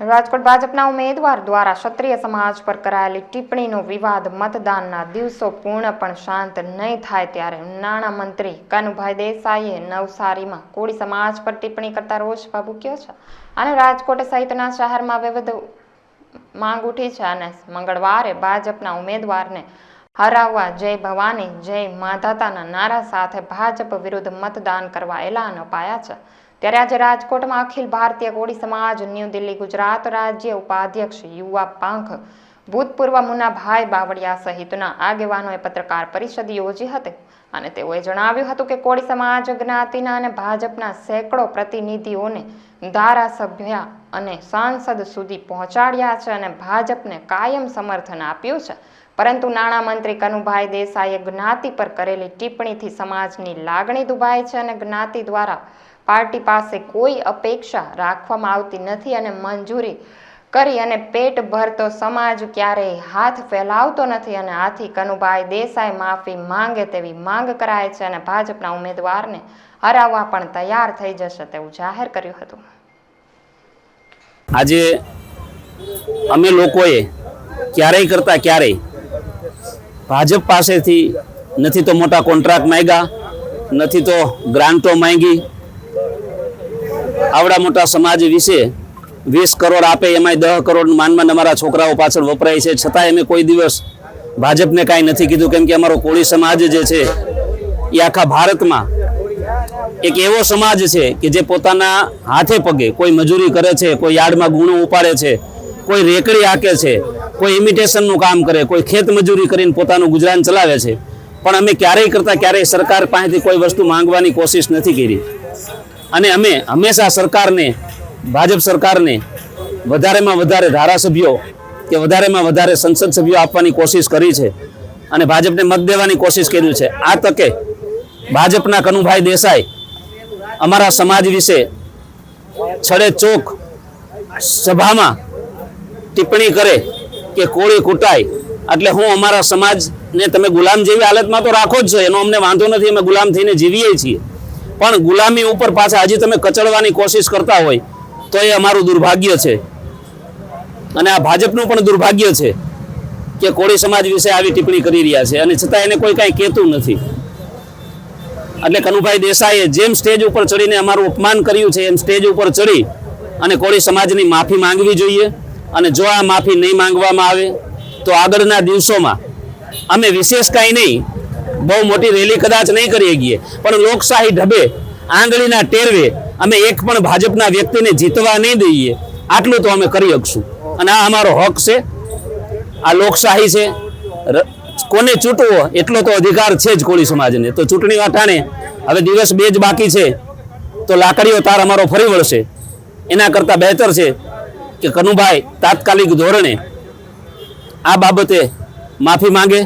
રાજકોટ ભાજપના ઉમેદવાર દ્વારા ક્ષત્રિય સમાજ પર કરાયેલી ટિપ્પણીનો વિવાદ મતદાનના દિવસો પૂર્ણ પણ શાંત નહીં થાય ત્યારે નાણામંત્રી કનુભાઈ દેસાઈએ નવસારીમાં કોળી સમાજ પર ટિપ્પણી કરતા રોષ ભભૂક્યો છે અને રાજકોટ સહિતના શહેરમાં વિવિધ માંગ ઉઠી છે અને મંગળવારે ભાજપના ઉમેદવારને હરાવવા, જય ભવાની, જય માધાતાના નારા સાથે ભાજપ વિરુદ્ધ મતદાન કરવા એલાન અપાયા છે. ત્યારે આજે રાજકોટમાં અખિલ ભારતીય કોળી સમાજ, ન્યૂ દિલ્હી ગુજરાત રાજ્ય ઉપાધ્યક્ષ યુવા પાંખ, ભૂતપૂર્વ મુનાભાઈ બાવળિયા સહિતના આગેવાનોએ પત્રકાર પરિષદ યોજી હતી. અને તેઓએ જણાવ્યું હતું કે કોળી સમાજ જ્ઞાતિના અને ભાજપના સેંકડો પ્રતિનિધિઓને ધારાસભ્ય અને સાંસદ સુધી પહોંચાડ્યા છે અને ભાજપને કાયમ સમર્થન આપ્યું છે. પરંતુ નાણામંત્રી કનુભાઈ દેસાઈએ જ્ઞાતિ પર કરેલી ટિપ્પણીથી સમાજની લાગણી દુભાય છે અને જ્ઞાતિ દ્વારા પાર્ટી પાસે કોઈ અપેક્ષા રાખવામાં આવતી નથી અને મંજૂરી કરી અને પેટ ભરતો સમાજ ક્યારેય હાથ ફેલાવતો નથી અને આથી કનુભાઈ દેસાઈ માફી માંગે તેવી માંગ કરાય છે અને ભાજપના ઉમેદવારને હરાવવા પણ તૈયાર થઈ જશે તેવું જાહેર કર્યું હતું. આજે અમે લોકોએ ક્યારેય કરતા ક્યારેય ભાજપ પાસેથી નથી તો મોટા કોન્ટ્રાક્ટ માંગ્યા, નથી તો ગ્રાન્ટો માંગી. આવડા મોટા સમાજ વિશે વીસ કરોડ આપે, એમાંય દસ કરોડ માનમાં અમારા છોકરાઓ પાછળ વપરાય છે. છતાંય અમે કોઈ દિવસ ભાજપને કાંઈ નથી કીધું, કેમ કે અમારો કોળી સમાજ જે છે, એ આખા ભારતમાં એક એવો સમાજ છે કે જે પોતાના હાથે પગે કોઈ મજૂરી કરે છે, કોઈ યાર્ડમાં ગુણો ઉપાડે છે, કોઈ રેકડી હાકે છે કોઈ ઇમિટેશનનું કામ કરે, કોઈ ખેત મજૂરી કરીને પોતાનું ગુજરાન ચલાવે છે. પણ અમે ક્યારેય કરતાં ક્યારેય સરકાર પાસેથી કોઈ વસ્તુ માંગવાની કોશિશ નથી કરી. અને અમે હંમેશા સરકારને, ભાજપ સરકારને વધારેમાં વધારે ધારાસભ્યો કે વધારેમાં વધારે સંસદ સભ્યો આપવાની કોશિશ કરી છે અને ભાજપને મત દેવાની કોશિશ કર્યું છે. આ તકે ભાજપના કનુભાઈ દેસાઈ અમારા સમાજ વિશે છડે ચોક સભામાં ટિપ્પણી કરે કે કોળી કૂટાય એટલે હું અમારા સમાજને તમે ગુલામ જેવી હાલતમાં તો રાખો જ છો, એનો અમને વાંધો નથી, અમે ગુલામ થઈને જીવીએ છીએ. પણ ગુલામી ઉપર પાછા હજી તમે કચડવાની કોશિશ કરતા હોય, તો એ અમારું દુર્ભાગ્ય છે. અને આ ભાજપનું પણ દુર્ભાગ્ય છે કે કોળી સમાજ વિશે આવી ટિપ્પણી કરી રહ્યા છે, અને છતાં એને કોઈ કાંઈ કહેતું નથી. એટલે કનુભાઈ દેસાઈએ જેમ સ્ટેજ ઉપર ચડીને અમારું અપમાન કર્યું છે, એમ સ્ટેજ ઉપર ચડી અને કોળી સમાજની માફી માંગવી જોઈએ. અને જો આ માફી નહીં માંગવામાં આવે, તો આગળના દિવસોમાં અમે વિશેષ કાંઈ નહીં, બહુ મોટી રેલી કદાચ નહીં કરી શકીએ, પણ લોકશાહી ઢબે, આંગળીના ટેરવે અમે એક પણ ભાજપના વ્યક્તિને જીતવા નહીં દઈએ, આટલું તો અમે કરી શકશું. અને આ અમારો હક છે, આ લોકશાહી છે. કોને ચૂંટવો, એટલો તો અધિકાર છે જ કોળી સમાજને. તો ચૂંટણી વાટાણે હવે દિવસ બે જ બાકી છે, તો લાકડીઓ તાર અમારો ફરી વળશે. એના કરતાં બહેતર છે કે કનુભાઈ તાત્કાલિક ધોરણે આ બાબતે માફી માંગે